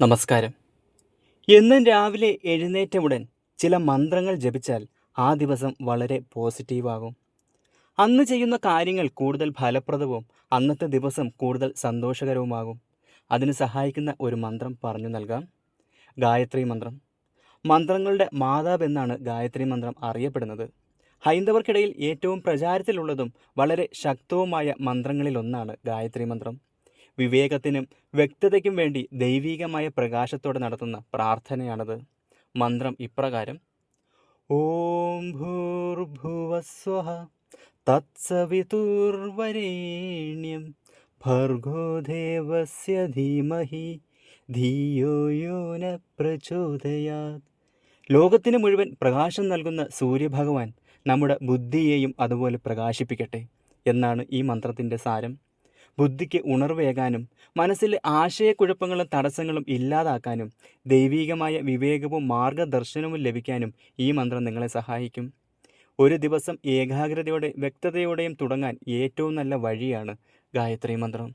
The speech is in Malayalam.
നമസ്കാരം. എന്നും രാവിലെ എഴുന്നേറ്റ ഉടൻ ചില മന്ത്രങ്ങൾ ജപിച്ചാൽ ആ ദിവസം വളരെ പോസിറ്റീവാകും. അന്ന് ചെയ്യുന്ന കാര്യങ്ങൾ കൂടുതൽ ഫലപ്രദവും അന്നത്തെ ദിവസം കൂടുതൽ സന്തോഷകരവുമാകും. അതിന് സഹായിക്കുന്ന ഒരു മന്ത്രം പറഞ്ഞു നൽകാം. ഗായത്രി മന്ത്രം. മന്ത്രങ്ങളുടെ മാതാവ് എന്നാണ് ഗായത്രി മന്ത്രം അറിയപ്പെടുന്നത്. ഹൈന്ദവർക്കിടയിൽ ഏറ്റവും പ്രചാരത്തിലുള്ളതും വളരെ ശക്തവുമായ മന്ത്രങ്ങളിലൊന്നാണ് ഗായത്രി മന്ത്രം. വിവേകത്തിനും വ്യക്തതയ്ക്കും വേണ്ടി ദൈവീകമായ പ്രകാശത്തോടെ നടത്തുന്ന പ്രാർത്ഥനയാണത്. മന്ത്രം ഇപ്രകാരം. ഓം ഭൂർഭുവസ്വഹ തത്സവിതുർവരേണ്യം ഭർഗോ ദേവസ്യ ധീമഹി ധിയോ യോന പ്രചോദയാത്. ലോകത്തിന് മുഴുവൻ പ്രകാശം നൽകുന്ന സൂര്യഭഗവാൻ നമ്മുടെ ബുദ്ധിയെയും അതുപോലെ പ്രകാശിപ്പിക്കട്ടെ എന്നാണ് ഈ മന്ത്രത്തിന്റെ സാരം. ബുദ്ധിക്ക് ഉണർവേകാനും മനസ്സിലെ ആശയക്കുഴപ്പങ്ങളും തടസ്സങ്ങളും ഇല്ലാതാക്കാനും ദൈവീകമായ വിവേകവും മാർഗദർശനവും ലഭിക്കാനും ഈ മന്ത്രം നിങ്ങളെ സഹായിക്കും. ഒരു ദിവസം ഏകാഗ്രതയോടെ വ്യക്തതയോടെയും തുടങ്ങാൻ ഏറ്റവും നല്ല വഴിയാണ് ഗായത്രി മന്ത്രം.